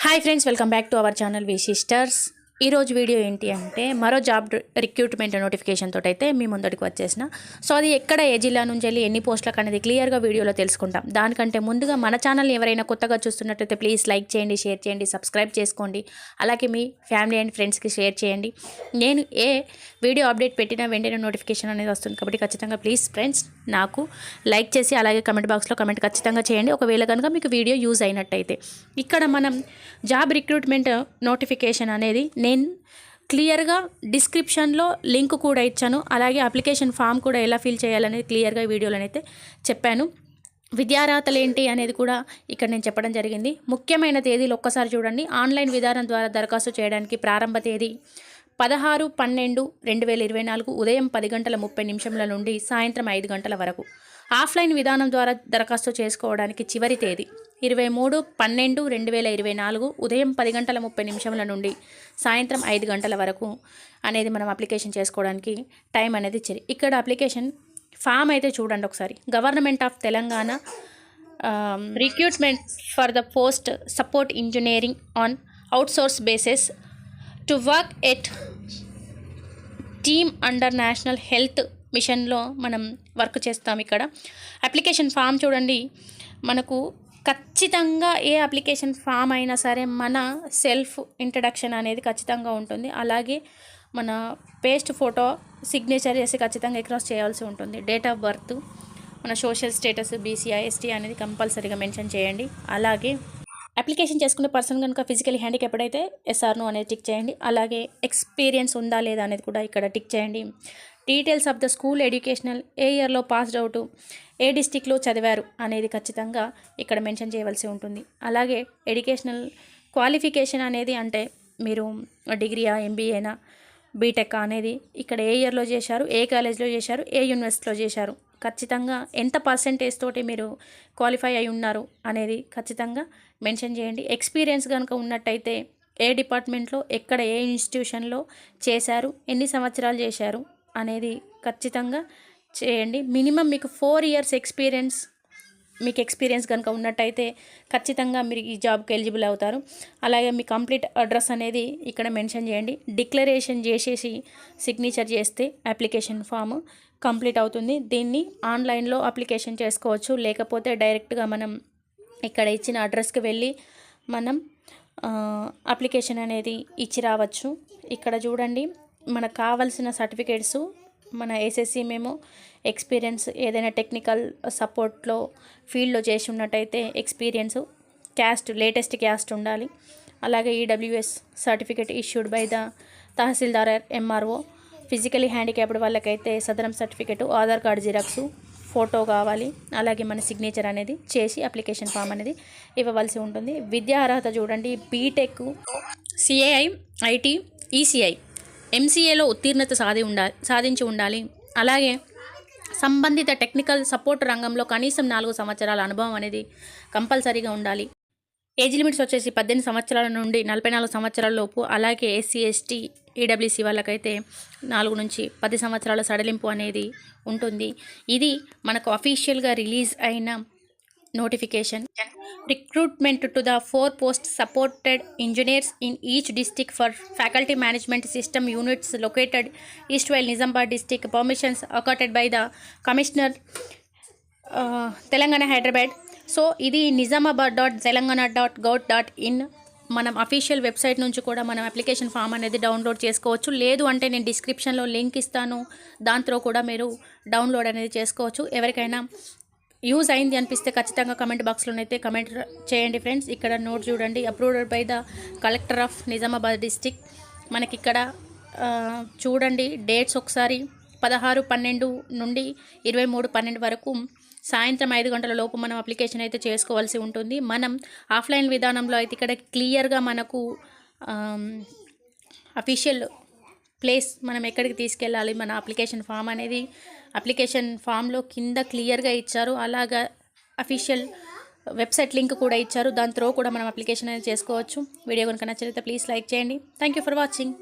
hi friends welcome back to our channel V sisters ఈరోజు video ఏంటి అంటే మరో జాబ్ రిక్రూట్మెంట్ నోటిఫికేషన్ తోటి అయితే మీ ముందడికి వచ్చేసిన. సో అది ఎక్కడ ఏ జిల్లా నుంచి వెళ్ళి ఎన్ని పోస్టులకు అనేది క్లియర్గా వీడియోలో తెలుసుకుంటాం. దానికంటే ముందుగా మన ఛానల్ని ఎవరైనా కొత్తగా చూస్తున్నట్టయితే ప్లీజ్ లైక్ చేయండి షేర్ చేయండి సబ్స్క్రైబ్ చేసుకోండి. అలాగే మీ ఫ్యామిలీ అండ్ ఫ్రెండ్స్కి షేర్ చేయండి. నేను ఏ వీడియో అప్డేట్ పెట్టినా వెంటనే నోటిఫికేషన్ అనేది వస్తుంది కాబట్టి ఖచ్చితంగా ప్లీజ్ ఫ్రెండ్స్ నాకు లైక్ చేసి అలాగే కమెంట్ బాక్స్లో కమెంట్ ఖచ్చితంగా చేయండి. ఒకవేళ కనుక మీకు వీడియో యూజ్ అయినట్టయితే. ఇక్కడ మనం జాబ్ రిక్రూట్మెంట్ నోటిఫికేషన్ అనేది నేను క్లియర్గా డిస్క్రిప్షన్లో లింక్ కూడా ఇచ్చాను. అలాగే అప్లికేషన్ ఫామ్ కూడా ఎలా ఫిల్ చేయాలనేది క్లియర్గా వీడియోలో అయితే చెప్పాను. విద్యార్హతలు ఏంటి అనేది కూడా ఇక్కడ నేను చెప్పడం జరిగింది. ముఖ్యమైన తేదీలు ఒక్కసారి చూడండి. ఆన్లైన్ విధానం ద్వారా దరఖాస్తు చేయడానికి ప్రారంభ తేదీ పదహారు పన్నెండు రెండు వేల ఇరవై నాలుగు ఉదయం పది గంటల ముప్పై నిమిషంల నుండి సాయంత్రం ఐదు గంటల వరకు. ఆఫ్లైన్ విధానం ద్వారా దరఖాస్తు చేసుకోవడానికి చివరి తేదీ ఇరవై మూడు పన్నెండు రెండు వేల ఇరవై నాలుగు ఉదయం పది గంటల ముప్పై నిమిషంల నుండి సాయంత్రం ఐదు గంటల వరకు అనేది మనం అప్లికేషన్ చేసుకోవడానికి టైం అనేది ఇచ్చారు ఇక్కడ అప్లికేషన్ ఫామ్ అయితే చూడండి ఒకసారి. Government of Telangana recruitment for the post support engineering on outsource basis to work at team under national health మిషన్లో మనం వర్క్ చేస్తాం ఇక్కడ. అప్లికేషన్ ఫామ్ చూడండి. మనకు ఖచ్చితంగా ఏ అప్లికేషన్ ఫామ్ అయినా సరే మన సెల్ఫ్ ఇంట్రడక్షన్ అనేది ఖచ్చితంగా ఉంటుంది. అలాగే మన పేస్ట్ ఫోటో సిగ్నేచర్ చేసి ఖచ్చితంగా ఎక్రాస్ చేయాల్సి ఉంటుంది. డేట్ ఆఫ్ బర్త్ మన సోషల్ స్టేటస్ బీసీఐ ఎస్టీ అనేది కంపల్సరీగా మెన్షన్ చేయండి. అలాగే అప్లికేషన్ చేసుకునే పర్సన్ కనుక ఫిజికల్ హ్యాండిక్యాప్డ్ అయితే ఎస్ఆర్ను అనేది టిక్ చేయండి. అలాగే ఎక్స్పీరియన్స్ ఉందా లేదా అనేది కూడా ఇక్కడ టిక్ చేయండి. Details of the school educational a ఇయర్లో పాస్డ్ అవుట్ ఏ డిస్టిక్లో చదివారు అనేది ఖచ్చితంగా ఇక్కడ మెన్షన్ చేయవలసి ఉంటుంది. అలాగే ఎడ్యుకేషనల్ క్వాలిఫికేషన్ అనేది అంటే మీరు డిగ్రీయా ఎంబీఏనా బీటెక్ అనేది ఇక్కడ ఏ ఇయర్లో చేశారు ఏ కాలేజ్లో చేశారు ఏ యూనివర్సిటీలో చేశారు ఖచ్చితంగా ఎంత పర్సంటేజ్ తోటి మీరు క్వాలిఫై అయి ఉన్నారు అనేది ఖచ్చితంగా మెన్షన్ చేయండి. ఎక్స్పీరియన్స్ కనుక ఉన్నట్టయితే ఏ డిపార్ట్మెంట్లో ఎక్కడ ఏ ఇన్స్టిట్యూషన్లో చేశారు ఎన్ని సంవత్సరాలు చేశారు అనేది ఖచ్చితంగా చేయండి. మినిమం మీకు ఫోర్ ఇయర్స్ ఎక్స్పీరియన్స్ మీకు ఎక్స్పీరియన్స్ కనుక ఉన్నట్టయితే ఖచ్చితంగా మీరు ఈ జాబ్కి ఎలిజిబుల్ అవుతారు. అలాగే మీ కంప్లీట్ అడ్రస్ అనేది ఇక్కడ మెన్షన్ చేయండి. డిక్లరేషన్ చేసేసి సిగ్నేచర్ చేస్తే అప్లికేషన్ ఫామ్ కంప్లీట్ అవుతుంది. దీన్ని ఆన్లైన్లో అప్లికేషన్ చేసుకోవచ్చు. లేకపోతే డైరెక్ట్గా మనం ఇక్కడ ఇచ్చిన అడ్రస్కి వెళ్ళి మనం అప్లికేషన్ అనేది ఇచ్చి రావచ్చు. ఇక్కడ చూడండి మనకు కావాల్సిన సర్టిఫికేట్స్ మన ఎస్ఎస్సి మేము ఎక్స్పీరియన్స్ ఏదైనా టెక్నికల్ సపోర్ట్లో ఫీల్డ్లో చేసి ఉన్నట్టయితే ఎక్స్పీరియన్స్ క్యాస్ట్ లేటెస్ట్ క్యాస్ట్ ఉండాలి. అలాగే EWS certificate issued by the tahsildar MRO physically handicapped వాళ్ళకైతే Sadaram certificate Aadhaar card xerox photo కావాలి. అలాగే మన సిగ్నేచర్ అనేది చేసి అప్లికేషన్ ఫామ్ అనేది ఇవ్వవలసి ఉంటుంది. విద్యా అర్హత చూడండి బీటెక్ సిఏఐ ఐటీ ఈసీఐ ఎంసీఏలో ఉత్తీర్ణత సాధి ఉండాలి సాధించి ఉండాలి. అలాగే సంబంధిత టెక్నికల్ సపోర్ట్ రంగంలో కనీసం నాలుగు సంవత్సరాల అనుభవం అనేది కంపల్సరీగా ఉండాలి. ఏజ్ లిమిట్స్ వచ్చేసి పద్దెనిమిది సంవత్సరాల నుండి నలభై నాలుగు సంవత్సరాల లోపు అలాగే ఎస్సీ ఎస్టీ ఈడబ్ల్యూసీ వాళ్ళకైతే నాలుగు నుంచి పది సంవత్సరాల సడలింపు అనేది ఉంటుంది. ఇది మనకు అఫీషియల్గా రిలీజ్ అయిన notification recruitment to the four post supported engineers in each district for faculty management system units located east while Nizamabad district permissions accorded by the commissioner Telangana Hyderabad so ఇది Nizamabad dot Telangana dot gov dot in. మనం official website నుంచి కూడా మనం application form అనేది download చేసుకోవచ్చు. లేదు అంటే నేను డిస్క్రిప్షన్లో లింక్ ఇస్తాను. దాంట్లో కూడా మీరు డౌన్లోడ్ అనేది చేసుకోవచ్చు. ఎవరికైనా యూజ్ అయింది అనిపిస్తే ఖచ్చితంగా కమెంట్ బాక్స్లోనైతే కమెంట్ చేయండి ఫ్రెండ్స్ ఇక్కడ నోట్ చూడండి. Approved by the collector of Nizamabad district మనకి ఇక్కడ చూడండి. డేట్స్ ఒకసారి పదహారు పన్నెండు నుండి ఇరవై మూడు పన్నెండు వరకు సాయంత్రం ఐదు గంటల లోపు మనం అప్లికేషన్ అయితే చేసుకోవాల్సి ఉంటుంది. మనం ఆఫ్లైన్ విధానంలో అయితే ఇక్కడ క్లియర్గా మనకు అఫీషియల్ ప్లేస్ మనం ఎక్కడికి తీసుకెళ్ళాలి మన అప్లికేషన్ ఫామ్ అనేది అప్లికేషన్ ఫామ్లో కింద క్లియర్గా ఇచ్చారు. అలాగా అఫీషియల్ వెబ్సైట్ లింక్ కూడా ఇచ్చారు. దాని త్రో కూడా మనం అప్లికేషన్ అనేది చేసుకోవచ్చు. వీడియో కనుక నచ్చితే ప్లీజ్ లైక్ చేయండి. Thank you for watching